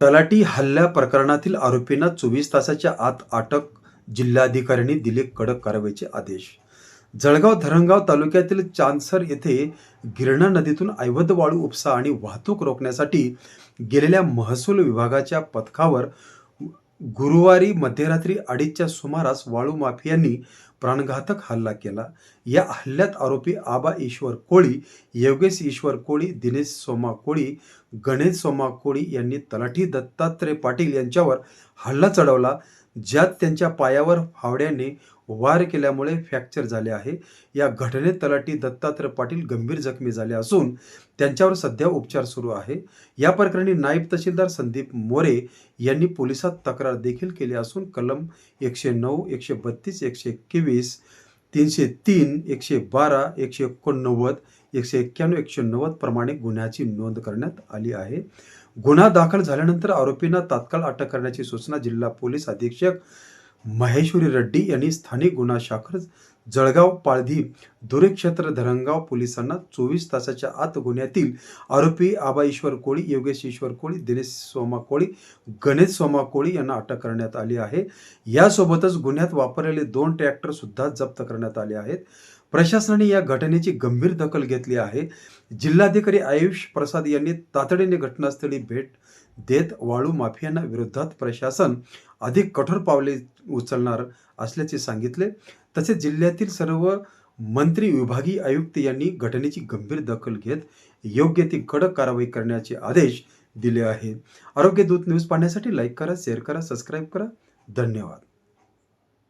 तलाटी हल्ल्या प्रकरणातील आरोपींना चोवीस तासाच्या आत अटक जिल्हाधिकाऱ्यांनी दिले कडक कारवाईचे आदेश. जळगाव धरणगाव तालुक्यातील चांदसर येथे गिरणा नदीतून ऐवध वाळू उपसा आणि वाहतूक रोखण्यासाठी गेलेल्या महसूल विभागाच्या पथकावर गुरुवारी मध्यरात्री अडीचच्या सुमारास वाळू माफियांनी प्राणघातक हल्ला केला. या हल्ल्यात आरोपी आबा ईश्वर कोळी योगेश ईश्वर कोळी दिनेश सोमा कोळी गणेश सोमा कोळी यांनी तलाठी दत्तात्रय पाटील यांच्यावर हल्ला चढवला. ज्यात त्यांच्या पायावर फावड्याने वार केल्यामुळे फ्रॅक्चर झाले आहे. या घटनेत तलाठी दत्तात्रय पाटील गंभीर जखमी झाले असून त्यांच्यावर सध्या उपचार सुरू आहे. या प्रकरणी नायब तहसीलदार संदीप मोरे यांनी पोलिसात तक्रार देखील केली असून कलम एकशे नऊ एकशे बत्तीस एकशे एकवीस तीनशे तीन एकशे बारा एकशे एकोणनव्वद एकशे एक्क्याण्णव एकशे नव्वद प्रमाणे गुन्ह्याची नोंद करण्यात आली आहे. गुन्हा दाखल झाल्यानंतर आरोपींना तात्काळ अटक करण्याची सूचना जिल्हा पोलीस अधीक्षक महेश्वरी रेड्डी यांनी स्थानिक गुन्हा शाखर जळगाव पाळधी दुरेक्षेत्र धरणगाव पोलिसांना चोवीस तासाच्या आत गुन्ह्यातील आरोपी आबा ईश्वर कोळी योगेश ईश्वर कोळी दिनेश सोमा कोळी गणेश सोमा कोळी यांना अटक करण्यात आली आहे. यासोबतच गुन्ह्यात वापरलेले दोन ट्रॅक्टर सुद्धा जप्त करण्यात आले आहेत. प्रशासनाने या घटनेची गंभीर दखल घेतली आहे. जिल्हाधिकारी आयुष प्रसाद यांनी तातडीने घटनास्थळी भेट देत वाळू माफियांना विरोधात प्रशासन अधिक कठोर पावले उचलणार असल्याचे सांगितले. तसेच जिल्ह्यातील सर्व मंत्री विभागीय आयुक्त यांनी घटनेची गंभीर दखल घेत योग्य ती कडक कारवाई करण्याचे आदेश दिले आहेत आरोग्य दूत न्यूज पाहण्यासाठी लाईक करा शेअर करा सबस्क्राईब करा. धन्यवाद.